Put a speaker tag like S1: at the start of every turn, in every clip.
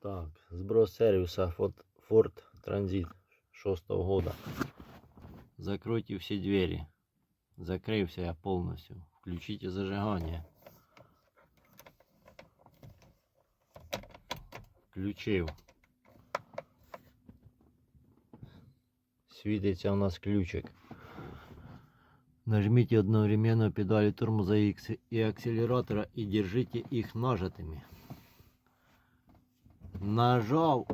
S1: Так, сброс сервиса Ford, Transit 6 года. Закройте все двери. Закрылся я полностью. Включите зажигание. Включив. Світиться у нас ключик. Нажмите одновременно педали тормоза и акселератора и держите их нажатыми. Нажал.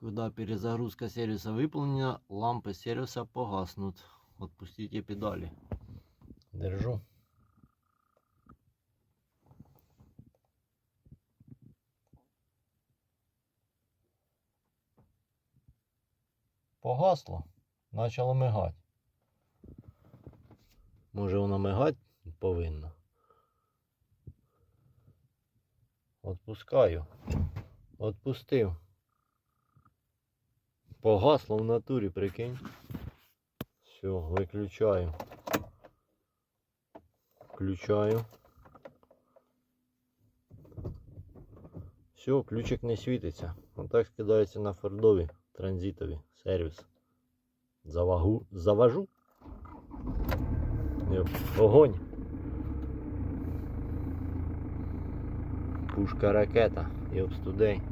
S1: Когда перезагрузка сервиса выполнена, лампы сервиса погаснут. Отпустите педали. Держу. Погасло. Начало мигати. Може воно мигати повинно. Отпускаю. Отпустив. Погасло в натурі, прикинь. Все, виключаю. Включаю. Все, ключик не світиться. Отак скидається на фордові транзитові сервіс. Завагу, завожу. Йоп, Огонь. Пушка ракета. Йоп, студей.